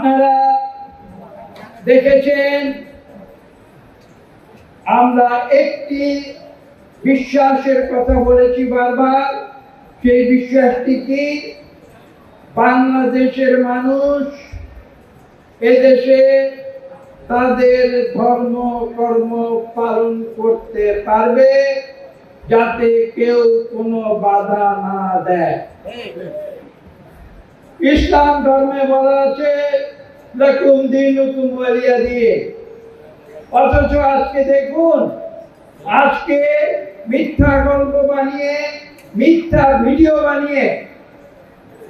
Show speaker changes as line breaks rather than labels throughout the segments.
আপনারা দেখেছেন, আমরা একটি বিশ্বাসের কথা বলেছি বারবার, সেই বিশ্বাসটি কি? বাংলাদেশের মানুষ এদেশে তাদের ধর্ম, কর্ম পালন করতে পারবে যাতে কেউ কোনো বাধা না দেয়। ইসলাম ধর্মে বলা আছে, লকুম দিন হুকুম দিয়ে। অথচ আজকে দেখুন, আজকে মিথ্যা গল্প বানিয়ে, মিথ্যা ভিডিও বানিয়ে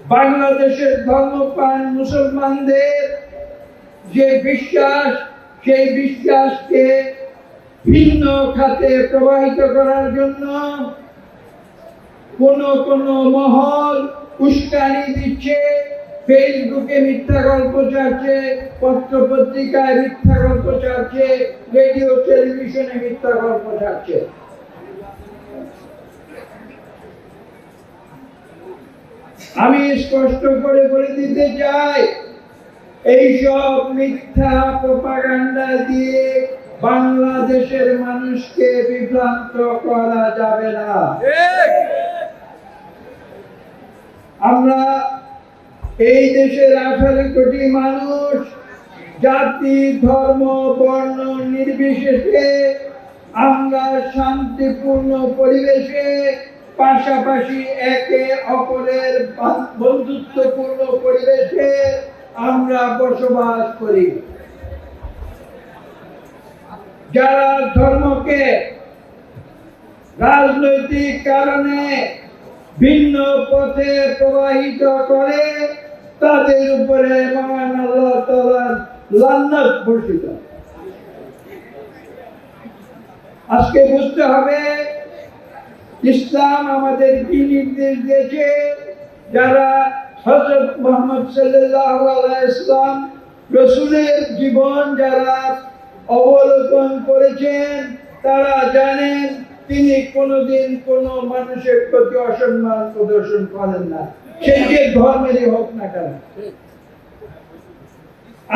বাংলাদেশের ধর্মপ্রাণ মুসলমানদের যে বিশ্বাস, সেই বিশ্বাসকে ভিন্ন খাতে প্রবাহিত করার জন্য কোন কোন মহল উস্কানি দিচ্ছে, ফেসবুকে মিথ্যা গল্প চাচ্ছে, পত্র পত্রিকায় মিথ্যা গল্প চাচ্ছে, রেডিও, টেলিভিশনে মিথ্যা গল্প চাচ্ছে। আমি স্পষ্ট করে বলে দিতে চাই, এইসব মিথ্যা প্রপাগান্ডা দিয়ে বাংলাদেশের মানুষকে বিভ্রান্ত করা যাবে না। আমরা এই দেশের আঠারো কোটি মানুষ, জাতি, ধর্ম, বর্ণ নির্বিশেষে আমরা শান্তিপূর্ণ পরিবেশে পাশাপাশি একে অপরের বন্ধুত্বপূর্ণ পরিবেশে আমরা বসবাস করি। যারা ধর্মকে রাজনৈতিক কারণে ভিন্ন পথে প্রবাহিত করে, তাদের উপরে মহান আল্লাহ তাআলার লান্নাত বর্ষিত। আজকে বুঝতে হবে, ইসলাম আমাদের কি নির্দেশ দিয়েছে, যারা হজরত মোহাম্মদ আলাইহি ইসলাম রসুলের জীবন যারা অবলোকন করেছেন, তারা জানেন তিনি কোনোদিন কোনো মানুষের প্রতি অসম্মান প্রদর্শন করেন না। সেই যে ধর্মেরই হোক না কেন।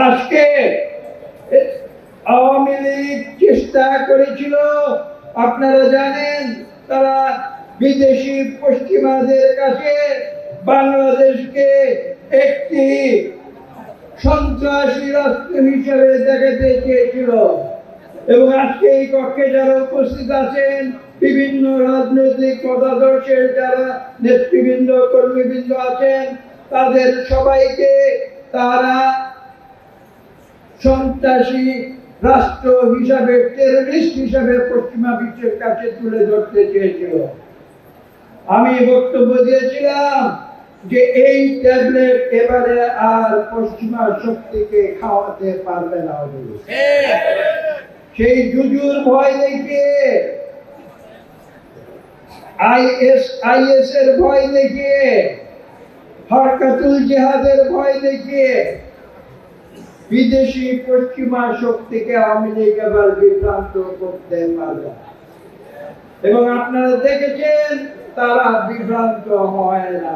আজকে আওয়ামী লীগ চেষ্টা করেছিল, আপনারা জানেন, তারা বিদেশি পশ্চিমাদের কাছে বাংলাদেশকে একটি সন্ত্রাসী রাষ্ট্র হিসেবে দেখাতে চেয়েছিল। এবং আজকে এই কক্ষে যারা উপস্থিত আছেন, বিভিন্ন রাজনৈতিক মতাদর্শের যারা নেতৃবৃন্দ, কর্মীবৃন্দ আছেন, তাদের সবাইকে তারা সন্ত্রাসী রাষ্ট্র হিসাবে টেররিস্ট হিসাবে পশ্চিমা বিশ্বের কাছে তুলে ধরতে চেয়েছিল আমি বক্তব্য দিয়েছিলাম যে এই ট্যাবলেট এবারে আর পশ্চিমা শক্তিকে খাওয়াতে পারবে না ওদের। সেই জুজুর ভয় দেখিয়ে আইএস এর ভয় দেখিয়ে হরকাতুল জিহাদের ভয় দেখিয়ে বিদেশি পশ্চিমা শক্তিকে এবার বিভ্রান্ত করতে পারবে এবং আপনারা দেখেছেন, তারা বিভ্রান্ত হয় না।